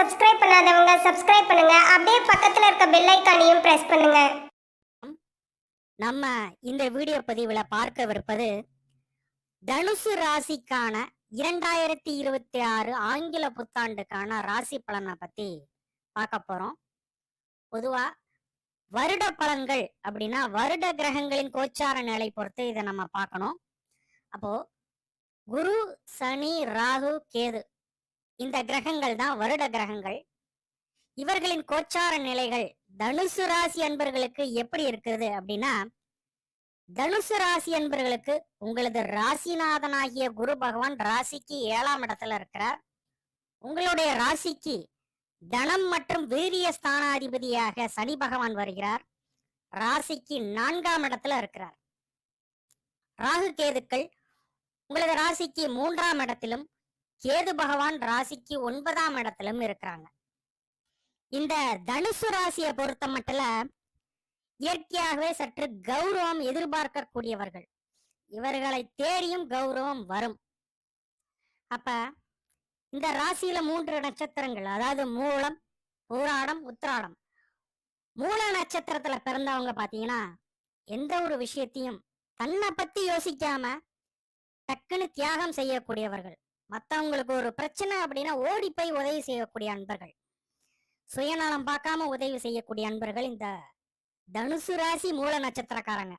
Subscribe பண்ணாதவங்க subscribe பண்ணுங்க. அப்படியே பக்கத்துல இருக்க பெல் ஐக்கானையும் பிரஸ் பண்ணுங்க. நம்ம இந்த வீடியோ பதிவுல பார்க்கவிருப்பது தனுசு ராசிக்கான இரண்டாயிரத்தி இருபத்தி ஆறு ஆங்கில புத்தாண்டுக்கான ராசி பலனை பத்தி பார்க்க போறோம். பொதுவா வருட பலன்கள் அப்படின்னா வருட கிரகங்களின் கோச்சார நிலை பொறுத்து இதை நம்ம பார்க்கணும். அப்போ குரு சனி ராகு கேது இந்த கிரகங்கள் தான் வருட கிரகங்கள். இவர்களின் கோச்சார நிலைகள் தனுசு ராசி அன்பர்களுக்கு எப்படி இருக்குது அப்படின்னா தனுசு ராசி அன்பர்களுக்கு உங்களது ராசிநாதனாகிய குரு பகவான் ராசிக்கு ஏழாம் இடத்துல இருக்கிறார். உங்களுடைய ராசிக்கு தனம் மற்றும் வீரிய ஸ்தானாதிபதியாக சனி பகவான் வருகிறார். ராசிக்கு நான்காம் இடத்துல இருக்கிறார். ராகு கேதுக்கள் உங்களது ராசிக்கு மூன்றாம் இடத்திலும் கேது பகவான் ராசிக்கு ஒன்பதாம் இடத்திலும் இருக்கிறாங்க. இந்த தனுசு ராசியை பொறுத்த மட்டும் இயற்கையாகவே சற்று கௌரவம் எதிர்பார்க்கக்கூடியவர்கள். இவர்களை தேடியும் கௌரவம் வரும். அப்ப இந்த ராசியில மூன்று நட்சத்திரங்கள் அதாவது மூலம் பூராடம் உத்திராடம். மூல நட்சத்திரத்துல பிறந்தவங்க பாத்தீங்கன்னா எந்த ஒரு விஷயத்தையும் தன்னை பத்தி யோசிக்காம டக்குன்னு தியாகம் செய்யக்கூடியவர்கள். மத்தவங்களுக்கு ஒரு பிரச்சனை அப்படின்னா ஓடி போய் உதவி செய்யக்கூடிய அன்பர்கள். சுயநலம் பார்க்காம உதவி செய்யக்கூடிய அன்பர்கள் இந்த தனுசு ராசி மூல நட்சத்திரக்காரங்க.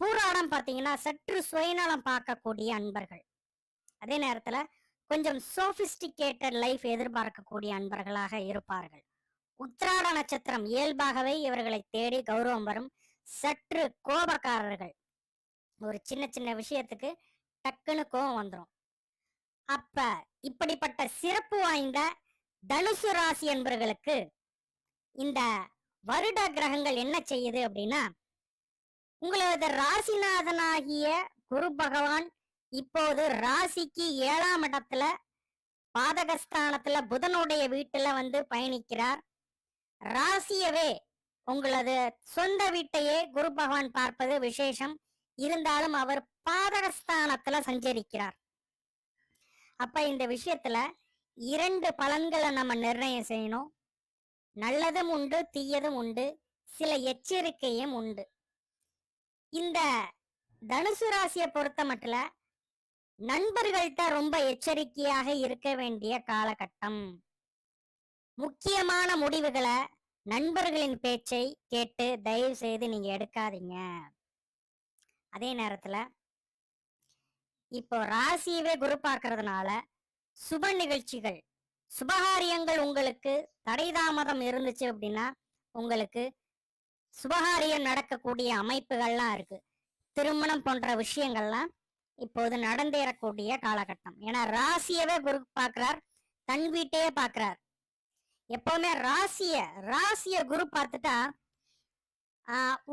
பூராடம் பார்த்தீங்கன்னா சற்று சுயநலம் பார்க்கக்கூடிய அன்பர்கள். அதே நேரத்துல கொஞ்சம் சோபிஸ்டிகேட்டட் லைஃப் எதிர்பார்க்கக்கூடிய அன்பர்களாக இருப்பார்கள். உத்திராட நட்சத்திரம் இயல்பாகவே இவர்களை தேடி கௌரவம் வரும் சற்று கோபக்காரர்கள். ஒரு சின்ன சின்ன விஷயத்துக்கு டக்குன்னு கோபம் வந்துடும் அப்ப இப்படிப்பட்ட சிறப்பு வாய்ந்த தனுசு ராசி என்பவர்களுக்கு இந்த வருட கிரகங்கள் என்ன செய்யுது அப்படின்னா உங்களது ராசிநாதனாகிய குரு பகவான் இப்போது ராசிக்கு ஏழாம் இடத்துல பாதகஸ்தானத்துல புதனுடைய வீட்டுல வந்து பயணிக்கிறார். ராசியவே உங்களது சொந்த வீட்டையே குரு பகவான் பார்ப்பது விசேஷம். இருந்தாலும் அவர் பாதகஸ்தானத்துல சஞ்சரிக்கிறார். அப்ப இந்த விஷயத்துல இரண்டு பலன்களை நம்ம நிர்ணயம் செய்யணும். நல்லதும் உண்டு தீயதும் உண்டு. சில எச்சரிக்கையும் உண்டு. இந்த தனுசு ராசியை பொறுத்த மட்டும் நண்பர்கள்ட்ட ரொம்ப எச்சரிக்கையாக இருக்க வேண்டிய காலகட்டம். முக்கியமான முடிவுகளை நண்பர்களின் பேச்சை கேட்டு தயவு செய்து நீங்க எடுக்காதீங்க. அதே நேரத்துல இப்போ ராசியவே குரு பார்க்கறதுனால சுப நிகழ்ச்சிகள் சுபகாரியங்கள் உங்களுக்கு தடை தாமதம் இருந்துச்சு அப்படின்னா உங்களுக்கு சுபகாரியம் நடக்கக்கூடிய அமைப்புகள்லாம் இருக்கு. திருமணம் போன்ற விஷயங்கள்லாம் இப்போது நடந்தேறக்கூடிய காலகட்டம். ஏன்னா ராசியவே குரு பார்க்கிறார் தன் வீட்டையே பார்க்கிறார். எப்பவுமே ராசிய ராசிய குரு பார்த்துட்டா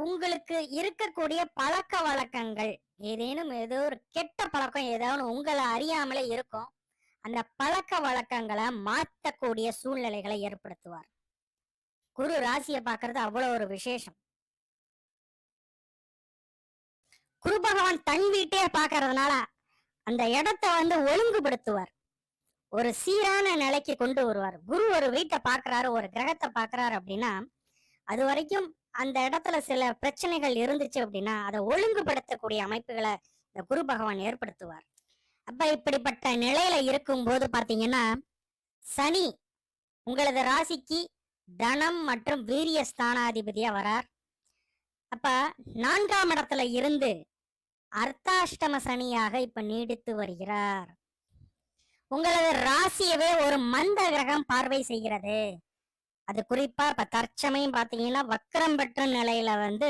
உங்களுக்கு இருக்கக்கூடிய பழக்க வழக்கங்கள் ஏதேனும் ஏதோ ஒரு கெட்ட பழக்கம் ஏதாவது உங்களை அறியாமலே இருக்கும். அந்த பழக்க வழக்கங்களை மாற்றக்கூடிய சூழ்நிலைகளை ஏற்படுத்துவார். குரு ராசியை பார்க்கறது அவ்வளவு ஒரு விசேஷம். குரு பகவான் தன் வீட்டே பார்க்கறதுனால அந்த இடத்த வந்து ஒழுங்குபடுத்துவார். ஒரு சீரான நிலைக்கு கொண்டு வருவார். குரு ஒரு வீட்டை பார்க்கறாரு ஒரு கிரகத்தை பார்க்கறாரு அப்படின்னா அது வரைக்கும் அந்த இடத்துல சில பிரச்சனைகள் இருந்துச்சு அப்படின்னா அதை ஒழுங்குபடுத்தக்கூடிய அமைப்புகளை இந்த குரு பகவான் ஏற்படுத்துவார். அப்ப இப்படிப்பட்ட நிலையில இருக்கும்போது பாத்தீங்கன்னா சனி உங்களது ராசிக்கு தனம் மற்றும் வீரிய ஸ்தானாதிபதியா வரார். அப்ப நான்காம் இடத்துல இருந்து அர்த்தாஷ்டம சனியாக இப்ப நீடித்து வருகிறார். உங்களது ராசியவே ஒரு மந்த கிரகம் பார்வை செய்கிறது. அது குறிப்பா இப்ப தற்சமயம் பாத்தீங்கன்னா வக்கரம் பெற்ற நிலையில வந்து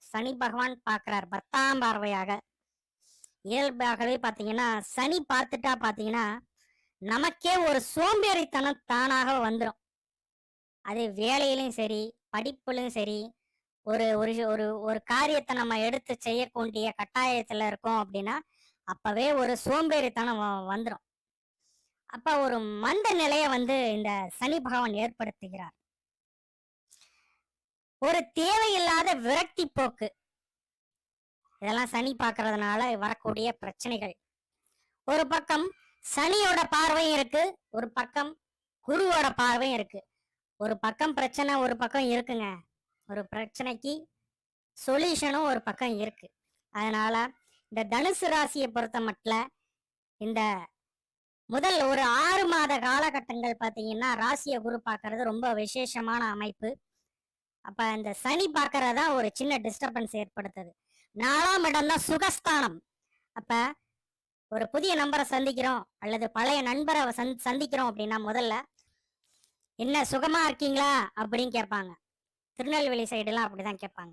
சனி பகவான் பாக்குறார் பத்தாம் பார்வையாக. இயல்பாகவே பாத்தீங்கன்னா சனி பார்த்துட்டா பாத்தீங்கன்னா நமக்கே ஒரு சோம்பேறித்தனம் தானாக வந்துடும் அது வேலையிலும் சரி படிப்புலையும் சரி ஒரு ஒரு ஒரு ஒரு காரியத்தை நம்ம எடுத்து செய்யக்கூடிய கட்டாயத்துல இருக்கோம் அப்படின்னா அப்பவே ஒரு சோம்பேறித்தனம் வந்துடும் அப்ப ஒரு மந்த நிலையை வந்து இந்த சனி பகவான் ஏற்படுத்துகிறார். ஒரு தேவையில்லாத விரக்தி போக்கு. இதெல்லாம் சனி பார்க்கறதுனால வரக்கூடிய பிரச்சனைகள். ஒரு பக்கம் சனியோட பார்வையும் இருக்கு ஒரு பக்கம் குருவோட பார்வையும் இருக்கு. ஒரு பக்கம் பிரச்சனை ஒரு பக்கம் இருக்குங்க. ஒரு பிரச்சனைக்கு சொல்யூஷனும் ஒரு பக்கம் இருக்கு. அதனால இந்த தனுசு ராசியை பொறுத்த மட்டும் இந்த முதல் ஒரு ஆறு மாத காலகட்டங்கள் பார்த்தீங்கன்னா ராசியை குரு பார்க்கறது ரொம்ப விசேஷமான அமைப்பு. அப்ப இந்த சனி பார்க்கறதா ஒரு சின்ன டிஸ்டர்பன்ஸ் ஏற்படுத்துது. நாலாம் இடம் தான் சுகஸ்தானம். அப்ப ஒரு புதிய நம்பரை சந்திக்கிறோம் அல்லது பழைய நண்பரை சந்- சந்திக்கிறோம் அப்படின்னா முதல்ல என்ன சுகமா இருக்கீங்களா? அப்படின்னு கேட்பாங்க. திருநெல்வேலி சைடுலாம் அப்படிதான் கேட்பாங்க.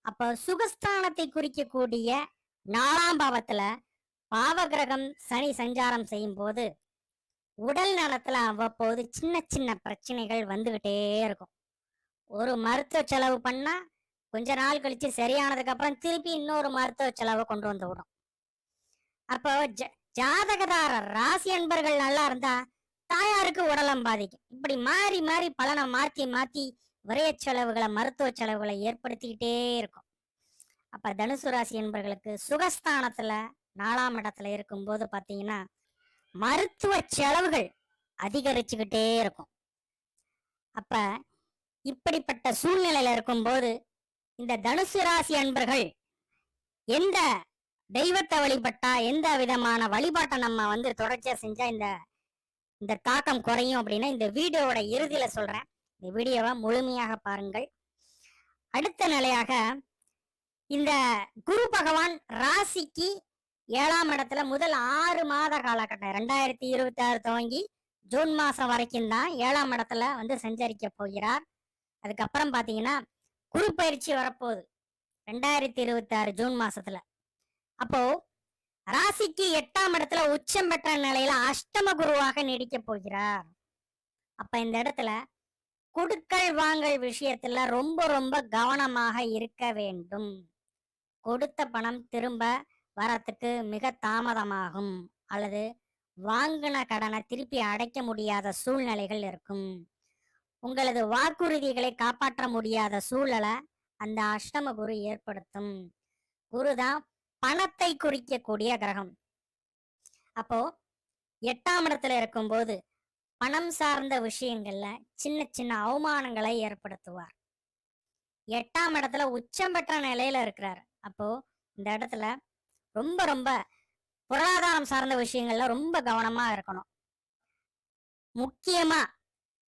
அப்போ சுகஸ்தானத்தை குறிக்கக்கூடிய நாலாம் பாவத்துல பாவகிரகம் சனி சஞ்சாரம் செய்யும் போது உடல் நலத்துல அவ்வப்போது சின்ன சின்ன பிரச்சனைகள் வந்துகிட்டே இருக்கும். ஒரு மருத்துவ செலவு பண்ணா கொஞ்ச நாள் கழிச்சு சரியானதுக்கு அப்புறம் திருப்பி இன்னொரு மருத்துவ செலவை கொண்டு வந்து விடும். அப்போ ஜ- ஜாதகதாரர் ராசி அன்பர்கள் நல்லா இருந்தா தாயாருக்கு உடலம் பாதிக்கும். இப்படி மாறி மாறி பலனை மாத்தி மாத்தி விரைய செலவுகளை மருத்துவ செலவுகளை ஏற்படுத்திக்கிட்டே இருக்கும். அப்ப தனுசு ராசி என்பர்களுக்கு சுகஸ்தானத்துல நாலாம் இடத்துல இருக்கும்போது பார்த்தீங்கன்னா மருத்துவ செலவுகள் அதிகரிச்சுக்கிட்டே இருக்கும். அப்ப இப்படிப்பட்ட சூழ்நிலையில இருக்கும்போது இந்த தனுசு ராசி அன்பர்கள் எந்த தெய்வத்தை வழிபட்டா எந்த விதமான வழிபாட்டை நம்ம வந்து தொடர்ச்சியா செஞ்சா இந்த இந்த தாக்கம் குறையும் அப்படின்னா இந்த வீடியோவோட இறுதியில சொல்றேன். இந்த வீடியோவை முழுமையாக பாருங்கள். அடுத்த நிலையாக இந்த குரு பகவான் ராசிக்கு ஏழாம் இடத்துல முதல் ஆறு மாத காலகட்டம் ரெண்டாயிரத்தி இருபத்தி ஆறு துவங்கி ஜூன் மாசம் வரைக்கும் தான் ஏழாம் இடத்துல வந்து சஞ்சரிக்க போகிறார். அதுக்கப்புறம் பாத்தீங்கன்னா குரு பயிற்சி வரப்போகுது ரெண்டாயிரத்தி இருபத்தி ஆறு ஜூன் மாசத்துல. அப்போ ராசிக்கு எட்டாம் இடத்துல உச்சம் பெற்ற நிலையில அஷ்டம குருவாக நீடிக்க போகிறார். அப்ப இந்த இடத்துல கொடுக்கல் வாங்கல் விஷயத்துல ரொம்ப ரொம்ப கவனமாக இருக்க வேண்டும். கொடுத்த பணம் திரும்ப வரத்துக்கு மிக தாமதமாகும். அல்லது வாங்கின கடனை திருப்பி அடைக்க முடியாத சூழ்நிலைகள் இருக்கும். உங்களது வாக்குறுதிகளை காப்பாற்ற முடியாத சூழலை அந்த அஷ்டம குரு ஏற்படுத்தும் குருதான் பணத்தை குறிக்கக்கூடிய கிரகம். அப்போ எட்டாம் இடத்துல இருக்கும்போது பணம் சார்ந்த விஷயங்கள்ல சின்ன சின்ன அவமானங்களை ஏற்படுத்துவார். எட்டாம் இடத்துல உச்சம் பெற்ற நிலையில இருக்கிறார். அப்போ இந்த இடத்துல ரொம்ப ரொம்ப பொருளாதாரம் சார்ந்த விஷயங்கள்ல ரொம்ப கவனமா இருக்கணும். முக்கியமா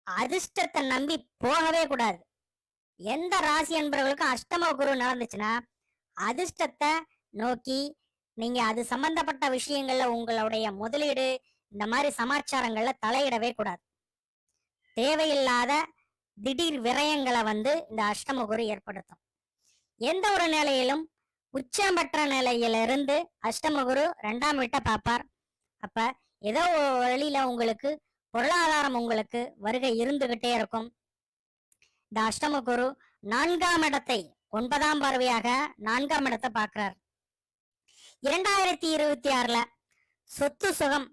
அதிர்ஷ்டத்தை நம்பி போகவே கூடாது. எந்த ராசி என்பவர்களுக்கும் அஷ்டம குரு நடந்துச்சுன்னா அதிர்ஷ்டத்தை நோக்கி நீங்க அது சம்பந்தப்பட்ட விஷயங்கள்ல உங்களுடைய முதலீடு இந்த மாதிரி சமாச்சாரங்கள்ல தலையிடவே கூடாது. தேவையில்லாத திடீர் விரயங்களை வந்து இந்த அஷ்டம குரு ஏற்படுத்தும். எந்த ஒரு நிலையிலும் உச்சம் பெற்ற நிலையிலிருந்து அஷ்டம குரு ரெண்டாம் வீட்டை பார்ப்பார். அப்ப ஏதோ ஒரு வழியில உங்களுக்கு பொருளாதாரம் உங்களுக்கு வருகை இருந்துகிட்டே இருக்கும். இந்த அஷ்டம குரு நான்காம் இடத்தை ஒன்பதாம் பார்வையாக நான்காம் இடத்தை பார்க்கிறார். இரண்டாயிரத்தி இருபத்தி ஆறுல சொத்து சுகம்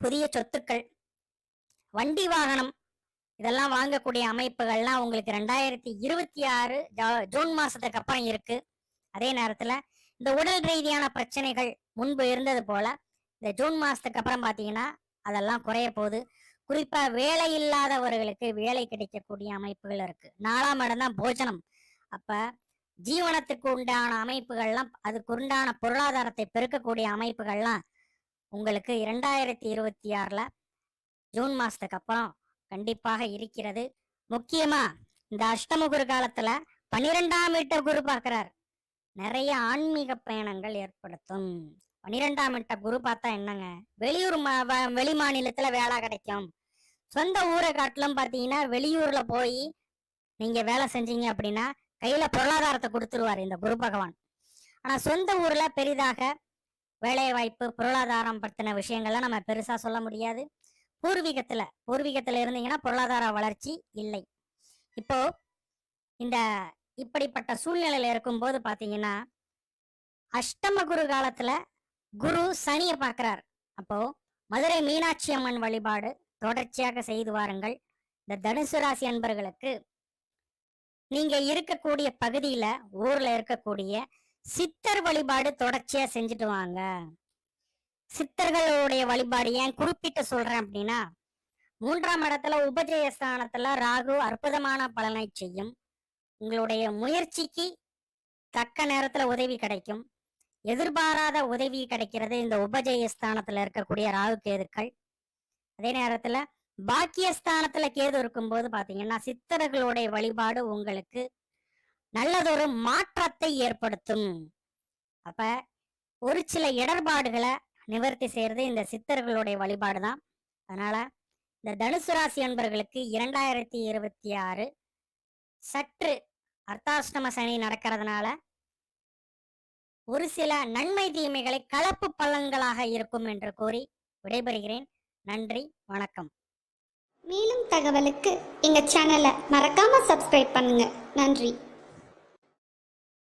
புதிய சொத்துக்கள் வண்டி வாகனம் இதெல்லாம் வாங்கக்கூடிய அமைப்புகள்லாம் உங்களுக்கு ரெண்டாயிரத்தி இருபத்தி ஆறு ஜூன் மாசத்துக்கு அப்புறம் இருக்கு. அதே நேரத்துல இந்த உடல் ரீதியான பிரச்சனைகள் முன்பு இருந்தது போல இந்த ஜூன் மாசத்துக்கு அப்புறம் பாத்தீங்கன்னா அதெல்லாம் குறைய போகுது. குறிப்பா வேலை இல்லாதவர்களுக்கு வேலை கிடைக்கக்கூடிய அமைப்புகள் இருக்கு. நாலாம் இடம் தான் போஜனம். அப்ப ஜீவனத்துக்கு உண்டான அமைப்புகள்லாம் அதுக்கு உண்டான பொருளாதாரத்தை பெருக்கக்கூடிய அமைப்புகள்லாம் உங்களுக்கு இரண்டாயிரத்தி இருபத்தி ஆறுல ஜூன் மாசத்துக்கு அப்புறம் கண்டிப்பாக இருக்கிறது. முக்கியமா இந்த அஷ்டம குரு காலத்துல பன்னிரெண்டாம் வீட்டை குரு பார்க்கிறார். நிறைய ஆன்மீக பயணங்கள் ஏற்படுத்தும். பன்னிரெண்டாம் இட்ட குரு பார்த்தா என்னங்க? வெளியூர் மா- வ- வெளி மாநிலத்துல வேலை கிடைக்கும். சொந்த ஊரை காட்டிலும் பார்த்தீங்கன்னா வெளியூர்ல போய் நீங்க வேலை செஞ்சீங்க அப்படின்னா கையில பொருளாதாரத்தை கொடுத்துருவார் இந்த குரு பகவான். ஆனா சொந்த ஊர்ல பெரிதாக வேலை வாய்ப்பு பொருளாதாரம் பற்றின விஷயங்கள்லாம் நம்ம பெருசா சொல்ல முடியாது. பூர்வீகத்துல பூர்வீகத்துல இருந்தீங்கன்னா பொருளாதார வளர்ச்சி இல்லை. இப்போ இந்த இப்படிப்பட்ட சூழ்நிலையில இருக்கும்போது பாத்தீங்கன்னா அஷ்டம குரு காலத்துல குரு சனியை பார்க்கிறார் அப்போ மதுரை மீனாட்சி அம்மன் வழிபாடு தொடர்ச்சியாக செய்து வாருங்கள். இந்த தனுசு ராசி அன்பர்களுக்கு நீங்க இருக்கக்கூடிய பகுதியில ஊர்ல இருக்கக்கூடிய சித்தர் வழிபாடு தொடர்ச்சியா செஞ்சுட்டு வாங்க. சித்தர்களுடைய வழிபாடு ஏன் குறிப்பிட்டு சொல்றேன் அப்படின்னா மூன்றாம் இடத்துல உபஜயஸ்தானத்துல ராகு அற்புதமான பலனை செய்யும். உங்களுடைய முயற்சிக்கு தக்க நேரத்துல உதவி கிடைக்கும். எதிர்பாராத உதவி கிடைக்கிறது. இந்த உபஜயஸ்தானத்துல இருக்கக்கூடிய ராகு கேதுக்கள். அதே நேரத்துல பாக்கியஸ்தானத்துல கேது இருக்கும்போது பாத்தீங்கன்னா சித்தர்களுடைய வழிபாடு உங்களுக்கு நல்லதொரு மாற்றத்தை ஏற்படுத்தும். அப்ப ஒரு சில இடர்பாடுகளை நிவர்த்தி செய்யறது இந்த சித்தர்களுடைய வழிபாடு தான் அதனால இந்த தனுசு ராசி அன்பர்களுக்கு இரண்டாயிரத்தி இருபத்தி ஆறு சற்று அர்த்தாஷ்டம சனி நடக்கிறதுனால ஒரு சில நன்மை தீமைகளை கலப்பு பலன்களாக இருக்கும் என்று கூறி விடைபெறுகிறேன். நன்றி வணக்கம். மேலும் தகவலுக்கு எங்கள் சேனலை மறக்காமல் சப்ஸ்கிரைப் பண்ணுங்கள் நன்றி.